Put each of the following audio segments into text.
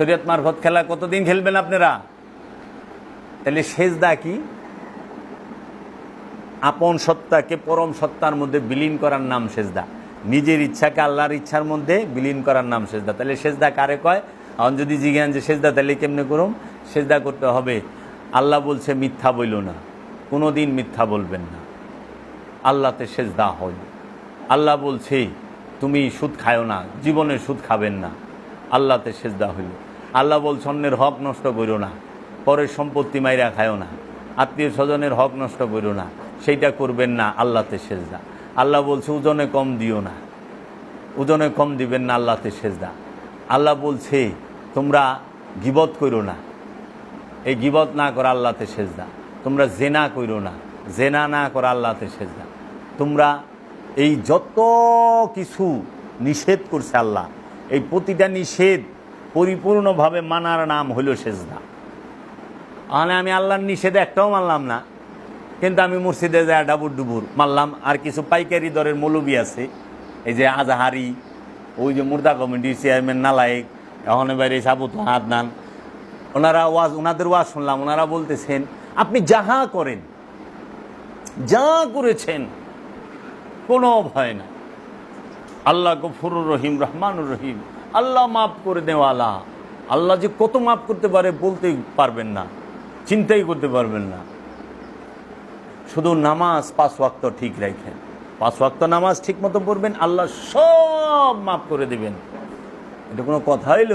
শরীয়ত মারফত খেলা কতদিন খেলবেন আপনারা? তাহলে সেজদা কি? আপন সত্তাকে পরম সত্তার মধ্যে বিলীন করার নাম সেজদা। নিজের ইচ্ছাকে আল্লাহর ইচ্ছার মধ্যে বিলীন করার নাম সেজদা। তাহলে সেজদা কারে কয়? এখন যদি জিজ্ঞান যে সেজদা, তাহলে কেমনে করুম? সেজদা করতে হবে। আল্লাহ বলছে, মিথ্যা বইল না। কোনো দিন মিথ্যা বলবেন না। আল্লাহতে সেজদা হয়। আল্লাহ বলছে, তুমি সুদ খায়ও না। জীবনে সুদ খাবেন না। আল্লাহতে সেজদা হইল। আল্লাহ বলছে অন্যের হক নষ্ট করো না, পরের সম্পত্তি মাইরা খায়ও না, আত্মীয় স্বজনের হক নষ্ট করো না, সেইটা করবেন না আল্লাহতে সেজদা। আল্লাহ বলছে, ওজনে কম দিও না, ওজনে কম দিবেন না আল্লাহতে সেজদা। আল্লাহ বলছে, তোমরা গিবত করো না, এই গিবত না করা আল্লাহতে সেজদা। তোমরা জেনা করো না, জেনা না করা আল্লাহতে সেজদা। তোমরা এই যত কিছু নিষেধ করছে আল্লাহ, এই প্রতিটা নিষেধ পরিপূর্ণভাবে মানার নাম হইল সেজদা। মানে আমি আল্লাহর নিষেধ একটাও মানলাম না, কিন্তু আমি মসজিদে যায় ডাবুর ডুবুর মারলাম আর কিছু পাইকারি দরের মৌলবি আছে, এই যে আজাহারি, ওই যে মুর্দা কমিটির চেয়ারম্যান নালায়েক, এখন এবারে সাবুত আদনান, ওনারা ওয়াজ, ওনাদের ওয়াজ শুনলাম, ওনারা বলতেছেন, আপনি যাহা করেন, যা করেছেন, কোনো ভয় না আল্লাহ গফুরুর রহিম, রহমানুর রহিম আল্লাহ মাফ করে দেওয়ালা। আল্লাহ যে কত মাফ করতে পারে বলতেই পারবেন না, চিন্তাই করতে পারবেন না। শুধু নামাজ পাঁচ ওয়াক্ত ঠিক রাখেন। পাঁচ ওয়াক্ত নামাজ ঠিক মতো পড়বেন, আল্লাহ সব মাফ করে দেবেন। এটা কোনো কথা হইল?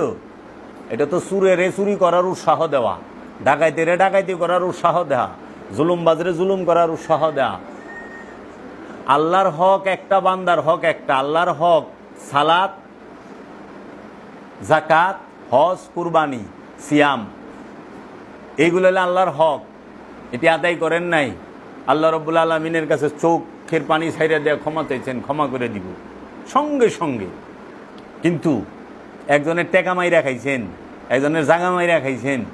এটা তো সুরে রে চুরি করার উৎসাহ দেওয়া। ডাকাইতে রে ডাকাইতি করার উৎসাহ দেওয়া। জুলুম বাজরে জুলুম করার উৎসাহ দেওয়া। আল্লাহর হক একটা, বান্দার হক একটা। আল্লাহর হক সালাত জাকাত হজ, কুরবানি, সিয়াম। এইগুলো হলো আল্লাহর হক। এটি আদায় করেন নাই। আল্লাহ রব্বুল আলমিনের কাছে চোখের পানি ছাইড়ে দেওয়া ক্ষমা চাইছেন, ক্ষমা করে দিব। সঙ্গে সঙ্গে। কিন্তু একজনের টেকা মাইরা খাইছেন একজনের জাগা মাইরা খাইছেন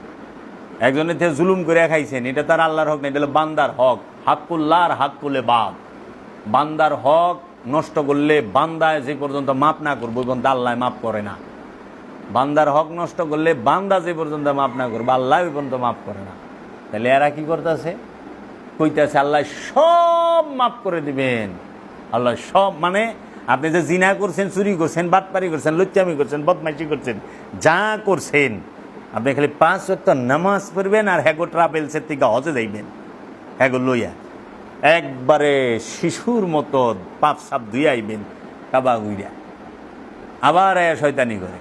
একজনের থেকে জুলুম করে খাইছেন, এটা তার আল্লাহর হক না, এটা হলো বান্দার হক। হাক্কুল্লাহর হাক্কুলে বাদ। বান্দার হক নষ্ট করলে বান্দায় যে পর্যন্ত মাপ না করব পর্যন্ত আল্লাহ মাপ করে না। বান্দার হক নষ্ট করলে বান্দা যে পর্যন্ত মাফ না করবে, আল্লাহ ওই পর্যন্ত মাফ করে না। তাহলে এরা কি করতেছে? কইতেছে, আল্লাহ সব মাফ করে দিবেন। আল্লাহ সব মানে আপনি যে জিনা করছেন, চুরি করছেন, বাটপারি করছেন, লুচ্চামি করছেন, বদমাইশি করছেন, যা করছেন, আপনি খালি পাঁচ ওয়াক্ত নামাজ পড়বেন আর হ্যাগো ট্রাভেলসের থেকে হজে যাইবেন। হ্যাগো লইয়া। একবারে শিশুর মতো পাপ সাপ ধুয়ে আইবেন, কাবা গুইরা আবার শয়তানি করে।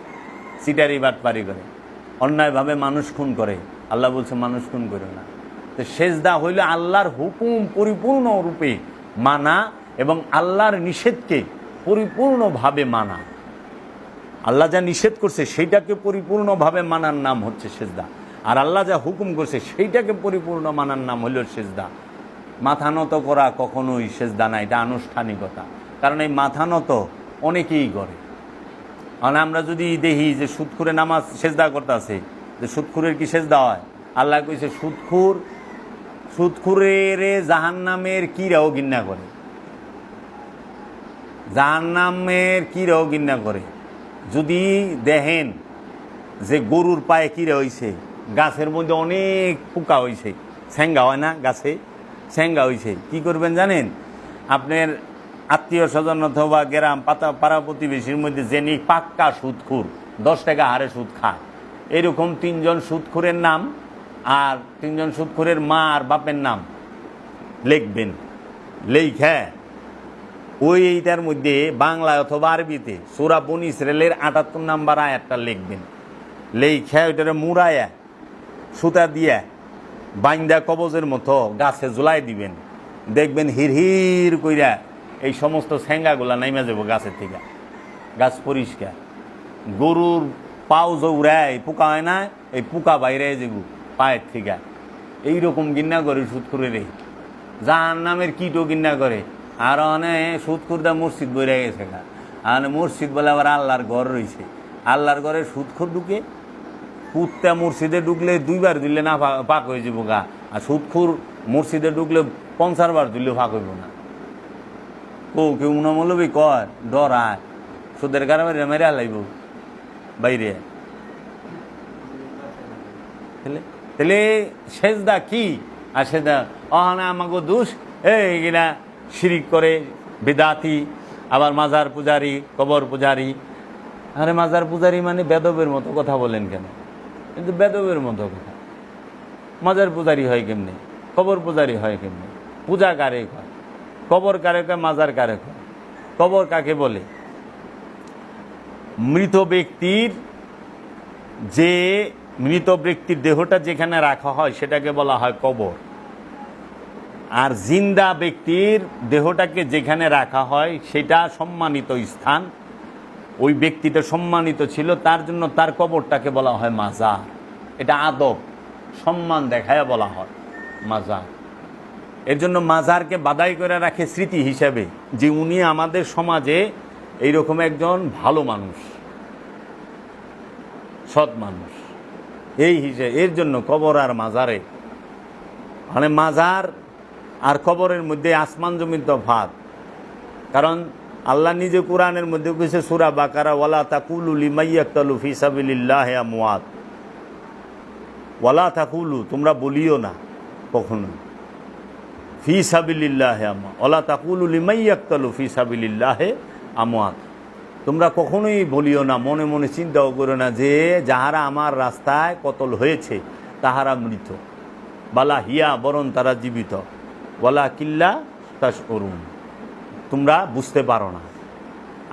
সিটারি বাটপারি করে। অন্যায়ভাবে মানুষ খুন করে। আল্লাহ বলছে, মানুষ খুন করে না। তো সেজদা হইল আল্লাহর হুকুম পরিপূর্ণ রূপে মানা এবং আল্লাহর নিষেধকে পরিপূর্ণভাবে মানা। আল্লাহ যা নিষেধ করছে, সেইটাকে পরিপূর্ণভাবে মানার নাম হচ্ছে সেজদা। আর আল্লাহ যা হুকুম করছে, সেইটাকে পরিপূর্ণ মানার নাম হইল সেজদা। মাথা নত করা কখনোই সেজদা না, এটা আনুষ্ঠানিকতা। কারণ এই মাথা নত অনেকেই করে। মানে আমরা যদি দেখি যে সুদখুরে নামাজ সেজদা করতে আছে যে সুদখুরের কি সেজদা হয়? আল্লাহ কইছে, সুদখুর, সুদখুরের জাহান্নামের কিরাও গিন্না করে। জাহান জাহান্নামের কিরাও গিন্না করে। যদি দেখেন যে গরুর পায়ে কিরা হইছে, গাছের মধ্যে অনেক পোকা হইছে। স্যাঙ্গা হয় না গাছে? স্যাঙ্গা হইছে। কি করবেন জানেন? আপনার আত্মীয় স্বজন অথবা গ্রাম, পাতা, পাড়া প্রতিবেশীর মধ্যে জেনি পাক্কা সুদখুর, দশ টাকা হারে সুদ খায়। এরকম তিনজন সুদখুরের নাম আর তিনজন সুদখুরের মা আর বাপের নাম লিখবেন। লেখা ওই এইটার মধ্যে বাংলা অথবা আরবিতে সুরা বন ইসরায়েলের আটাত্তর নাম্বার আয়াতটা লিখবেন। লেখা ওইটারে মুড়ায়া সুতা দিয়া বাইন্দা কবজের মতো গাছে ঝুলাই দিবেন। দেখবেন হির হির কইরা এই সমস্ত স্যাঙ্গাগুলা নাইমা যাব গাছের থেকে। গাছ পরিষ্কার। গরুর পাও জৌড়ায়, পোকা হয় না, এই পোকা বাইরে যাব পায়ের থেকে। এইরকম গিন্না করে সুৎখুরে রে। যার নামের কিটো গিন্না করে। আর অনেক সুৎখুরদা মসজিদ বইরে গেছে গা। আর মসজিদ বলে আবার আল্লাহর ঘর রয়েছে আল্লাহর ঘরে সুৎখুর ঢুকে, কুত্তা মসজিদে ঢুকলে দুইবার দিলে না পাক হয়ে যাব গা। আর সুৎখুর মসজিদে ঢুকলে পঞ্চাশ বার দিলে ফাঁক হইব না। ও কেউ মনে মৌলবি কর ডরায় সুদের কারণে মেরে হালাইব বাইরে তাহলে সেজদা কি? আর সেজদা, অহানা আমাকে দোষ এইগুলা শিরিক করে, বেদাতি, আবার মাজার পূজারি, কবর পূজারি। আরে মাজার পূজারি মানে বেদবের মতো কথা বলেন কেন? কিন্তু বেদবের মতো কথা। মাজার পূজারি হয় কেমনে? কবর পূজারি হয় কেমনে? পূজা কারে হয়। কবর কারে কয়, মাজার কারে হয় কবর কাকে বলে? মৃত ব্যক্তির যে, মৃত ব্যক্তির দেহটা যেখানে রাখা হয়, সেটাকে বলা হয় কবর। আর জিন্দা ব্যক্তির দেহটাকে যেখানে রাখা হয়, সেটা সম্মানিত স্থান। ওই ব্যক্তিটা সম্মানিত ছিল, তার জন্য তার কবরটাকে বলা হয় মাজার। এটা আদব, সম্মান দেখায় বলা হয়, মাজার। এর জন্য মাজারকে বাদাই করে রাখে স্মৃতি হিসেবে যে উনি আমাদের সমাজে এইরকম একজন ভালো মানুষ, সৎ মানুষ। এই হিসেবে এর জন্য কবর আর মাজারে। মানে মাজার আর কবরের মধ্যে আসমান জমির তফাত কারণ আল্লাহ নিজে কোরআনের মধ্যে কইছে, সুরা বাকারা, ওয়ালা তাকুলু লিমাইয়াক্তালু ফি সাবিলিল্লাহ আমওয়াত। ওয়ালা তাকুলু, তোমরা বলিও না কখনো। ফি সাবিলিল্লাহ আমা। ওলা তাকুলু লিমাইয়াক্তালু ফি সাবিলিল্লাহ আমওয়াত। তোমরা কখনোই বলিও না, মনে মনে চিন্তাও করো না যে যাহারা আমার রাস্তায় কতল হয়েছে, তাহারা মৃত। বালা হিয়া বরণ তারা জীবিত। বলা কিল্লা তাস অরুণ তোমরা বুঝতে পারো না।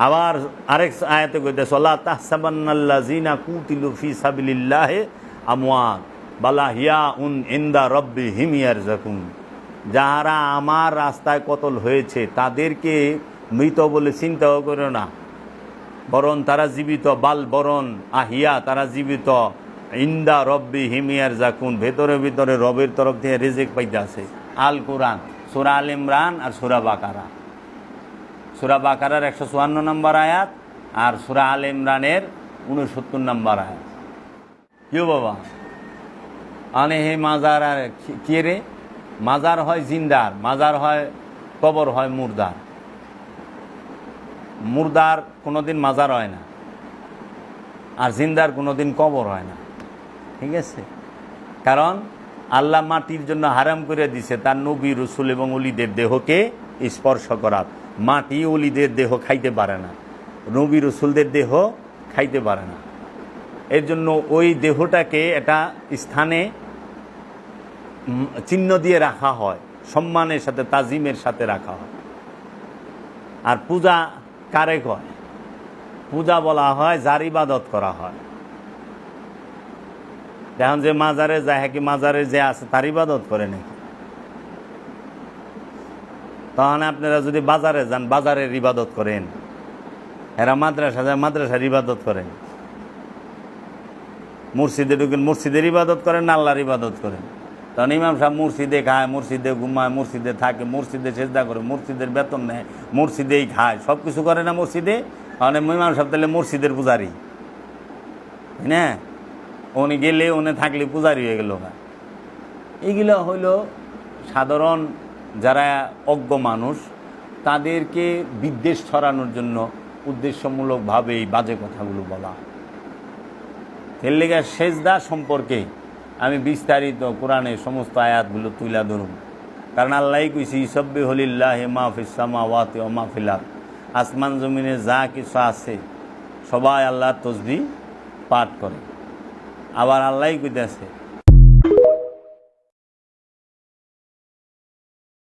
আবার আরেক আয়াতে কইতে সলা তাহসাবান্নাল্লা জিনা কুতিলু ফি সাবিলিল্লাহ আমওয়াত। বালা হিয়া উন ইন্দা রব্বি হিমিয়ার জাকুন যাহারা আমার রাস্তায় কতল হয়েছে, তাদেরকে মৃত বলে চিন্তাও করো না। বরং তারা জীবিত, বাল বরণ আহিয়া তারা জীবিত। ইন্দা রব্বি হিমিয়ার জাকুন ভেতরে ভিতরে রবের তরফ থেকে রেজেক পাইতে আছে আল কোরআন, সুরা আল ইমরান আর সুরা বাকারা। সুরা বাকারার একশো চুয়ান্ন নম্বর আয়াত আর সুরা আল ইমরানের উনসত্তর নম্বর আয়াত। কেউ বাবা? আনে হে মাজার আর কে রে? মাজার হয় জিন্দার, মাজার হয় কবর হয় মুর্দার। মুর্দার কোনোদিন মাজার হয় না, আর জিন্দার কোনোদিন কবর হয় না। ঠিক আছে? কারণ আল্লাহ মাটির জন্য হারাম করে দিছে, তার নবী, রসুল এবং অলিদের দেহকে স্পর্শ করার মাটি অলিদের দেহ খাইতে পারে না, নবী, রসুলদের দেহ খাইতে পারে না। এর জন্য ওই দেহটাকে এটা স্থানে চিহ্ন দিয়ে রাখা হয়। সম্মানের সাথে, তাজিমের সাথে রাখা হয়। আর পূজা কারে কয়? পূজা বলা হয়, যার ইবাদত করা হয়। এখন যে মাজারে যায় হ্যাঁ কি মাজারে যে আছে, তার ইবাদত করে নাকি? তখন আপনারা যদি বাজারে যান, বাজারের ইবাদত করেন। এরা মাদ্রাসা যায়, মাদ্রাসার ইবাদত করেন। মসজিদে ঢুকেন, মসজিদের ইবাদত করেন, আল্লাহর ইবাদত করেন। তখন ইমাম সাহেব মসজিদে খায় মসজিদে ঘুমায় মসজিদে থাকে মসজিদে চেষ্টা করে মসজিদের বেতন নেয় মসজিদেই খায়। সব কিছু করে না মসজিদে মানে ইমাম সাহেব তাহলে মসজিদের পূজারি। না? উনি গেলে, উনি থাকলে পূজারি হয়ে গেল এগুলো হইল সাধারণ যারা অজ্ঞ মানুষ, তাদেরকে বিদ্বেষ ছড়ানোর জন্য উদ্দেশ্যমূলকভাবে এই বাজে কথাগুলো বলা হয়। এর লেগে সেজদা সম্পর্কে আমি বিস্তারিত কোরআনে সমস্ত আয়াতগুলো তুলে ধরুন কারণ আল্লাহ কইছি ইসব্বি হলিল্লাহ মাহফিসামা ওয়াতে ও মাহফিলাত আসমান জমিনে যা কিছু আছে, সবাই আল্লাহ তসবি পাঠ করে। আবার আল্লাহ কইতেছে